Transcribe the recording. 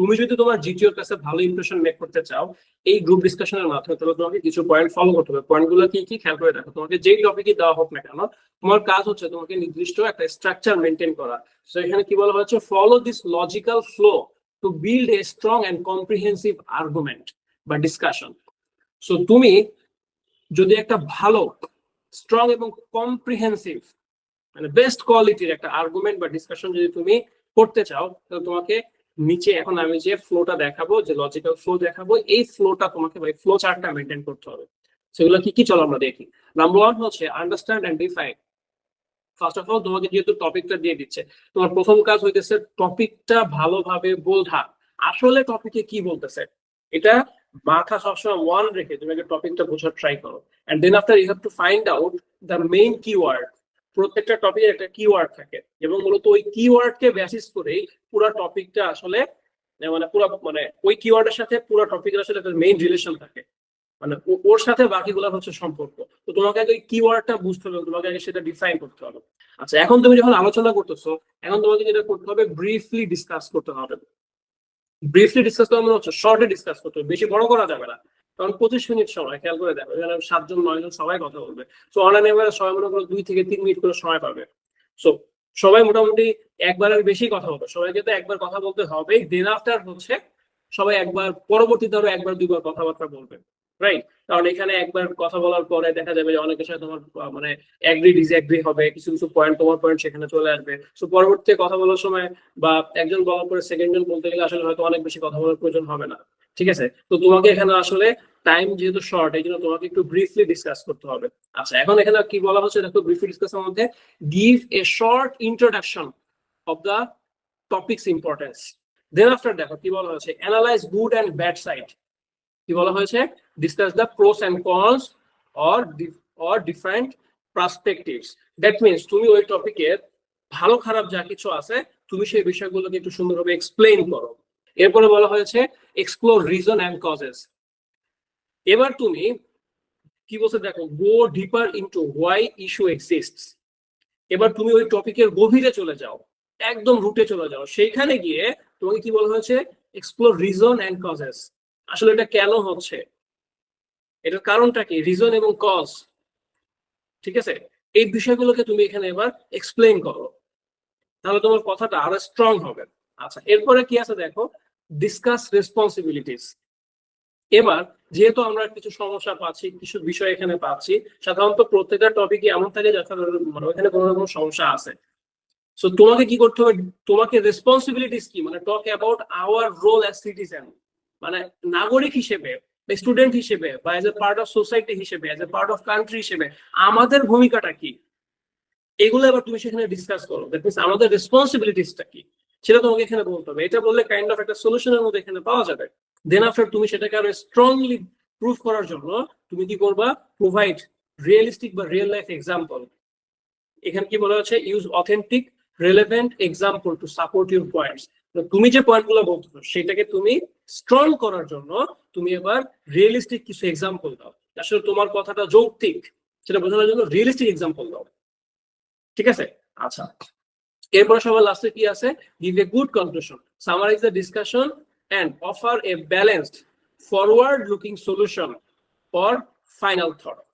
তুমি যদি তোমার জিটিওর কাছে ভালো ইমপ্রেশন মেক করতে চাও, এই গ্রুপ ডিসকাশনের মাধ্যমে তাহলে তোমাকে কিছু পয়েন্ট ফলো করতে হবে। পয়েন্টগুলো কি কি? খেয়াল করে দেখো, তোমাকে যেই টপিকই দেওয়া হোক না কেন, তোমার কাজ হচ্ছে তোমাকে নির্দিষ্ট একটা স্ট্রাকচার মেনটেন করা। তো এখানে কি বলা হচ্ছে follow this logical flow to build a strong and comprehensive argument বা ডিসকাশন সো তুমি যদি একটা ভালো স্ট্রং এবং কম্প্রিহেন্সিভ মানে বেস্ট কোয়ালিটির একটা আর্গুমেন্ট বা ডিসকাশন যদি তুমি করতে চাও, তাহলে তোমাকে নিচে এখন আমি যে ফ্লোটা দেখাবো, যে লজিক্যাল ফ্লো দেখাবো, এই ফ্লোটা তোমাকে ভাই ফ্লো চার্টটা মেনটেন করতে হবে। সেগুলো কি কি চলো আমরা দেখি। নাম্বার ওয়ান হচ্ছে understand and define first of all তোমাকে যেহেতু টপিকটা দিয়ে দিচ্ছে, তোমার প্রথম কাজ হইতেছে টপিকটা ভালোভাবে বোঝা। আসলে টপিকে কি বলতেছে? এটা মাথা সবসময় ওয়ান রেখে তুমি একটা টপিকটা বোঝার ট্রাই করো। And then after you have to find out the main keyword প্রত্যেকটা টপিকের একটা কিওয়ার্ড থাকে। এবং মূলত ওই কিওয়ার্ডকে বেসিস করেই পুরো টপিকটা আসলে মানে পুরো মানে ওই কিওয়ার্ডের সাথে পুরো টপিকের আসলে একটা মেইন রিলেশন থাকে। মানে ওর সাথে বাকিগুলো হচ্ছে সম্পর্ক। তো তোমাকে আগে ওই কিওয়ার্ডটা বুঝতে হবে, তোমাকে আগে সেটা ডিফাইন করতে হবে। আচ্ছা এখন তুমি যখন আলোচনা করতেছো, এখন তোমাকে যেটা করতে হবে ব্রিফলি ডিসকাস করতে হবে। ব্রিফলি ডিসকাস করা মানে হচ্ছে শর্টে ডিসকাস করতে হবে। বেশি বড় করা যাবে না। কারণ পঁচিশ মিনিট সময়, খেয়াল করে দেখো। এখানে সাতজন, নয়জন সবাই কথা বলবে। তো অনলাইনে এবারে সবাই মনে করো দুই থেকে তিন মিনিট করে সময় পাবে। সো সবাই মোটামুটি একবারের বেশি কথা বলবে। সবাইকে তো একবার কথা বলতে হবে দেন আফটার হচ্ছে সবাই একবার, পরবর্তীতে আরও একবার, দুইবার কথাবার্তা বলবে। রাইট কারণ এখানে একবার কথা বলার পরে দেখা যাবে যে অনেকের সাথে তোমার মানে এগ্রি ডিসএগ্রি হবে। কিছু কিছু পয়েন্ট তোমার পয়েন্ট সেখানে চলে আসবে। সো পরবর্তীতে কথা বলার সময় বা একজন বলার পরে সেকেন্ড জন বলতে গেলে আসলে হয়তো অনেক বেশি কথা বলার প্রয়োজন হবে না। ঠিক আছে? তো তোমাকে এখানে আসলে টাইম যেহেতু শর্ট এই জন্য তোমাকে একটু ব্রিফলি ডিসকাস করতে হবে। আচ্ছা এখন এখানে কি বলা হচ্ছে? দেখো ব্রিফলি ডিসকাসের মধ্যে give a short introduction of the topics importance then after দেখো, কি বলা হয়েছে? Analyse good and bad side কি বলা হয়েছে? Discuss the pros and cons or or different perspectives that means তুমি ওই টপিকের ভালো খারাপ যা কিছু আছে, তুমি সেই বিষয়গুলোকে একটু সুন্দরভাবে এক্সপ্লেইন করো। এরপরে বলা হয়েছে এক্সপ্লোর রিজন অ্যান্ড কজেস এবার তুমি কি বলছে দেখো go deeper into why issue exist এবার তুমি ওই টপিকের গভীরে চলে যাও, একদম রুটে চলে যাও। সেইখানে গিয়ে তোমাকে কি বলা হয়েছে? এক্সপ্লোর রিজন অ্যান্ড কজেস আসলে এটা কেন হচ্ছে? এটার কারণটা কি? রিজন এবং কজ ঠিক আছে? এই বিষয়গুলোকে তুমি এখানে এবার এক্সপ্লেন করো। তাহলে তোমার কথাটা আরও স্ট্রং হবে। আচ্ছা এরপরে কি আছে দেখো? ডিসকাস রেসপন্সিবিলিটিস এবার যেহেতু আমরা কিছু সমস্যা পাচ্ছি, কিছু বিষয় এখানে পাচ্ছি, সাধারণত প্রত্যেকটা টপিকে এমন থাকে যাতে মানে কোনো রকম সমস্যা আছে। সো তোমাকে কি করতে হবে? তোমাকে রেসপন্সিবিলিটিস কি? মানে talk about our role as citizen মানে নাগরিক হিসেবে স্টুডেন্ট হিসেবে, বা as a part of society হিসেবে as a part of country হিসেবে আমাদের ভূমিকাটা কি? এগুলো এবার তুমি সেখানে ডিসকাস করো। দ্যাট মিনস আমাদের রেসপন্সিবিলিটিসটা কি? সেটা তোমাকে এখানে বলতে হবে। এটা বললে কাইন্ড অফ একটা সলিউশনের মধ্যে এখানে পাওয়া যাবে। দেন আফটার তুমি সেটাকে আরও স্ট্রংলি প্রুভ করার জন্য তুমি কি করবা? প্রোভাইড রিয়েলিস্টিক বা রিয়েল লাইফ এক্সাম্পল এখানে কি বলা হচ্ছে? Use authentic relevant example to support your points তুমি যে পয়েন্টগুলো বলছো সেটাকে তুমি স্ট্রং করার জন্য তুমি এবার রিয়েলিস্টিক কিছু এক্সাম্পল দাও। আসলে তোমার কথাটা যৌক্তিক, সেটা বোঝানোর জন্য রিয়েলিস্টিক এক্সাম্পল দাও। ঠিক আছে? আচ্ছা। এরপরে সবার লাস্টে কি আছে? Give a good conclusion summarise the discussion and offer a balanced forward looking solution for final thought.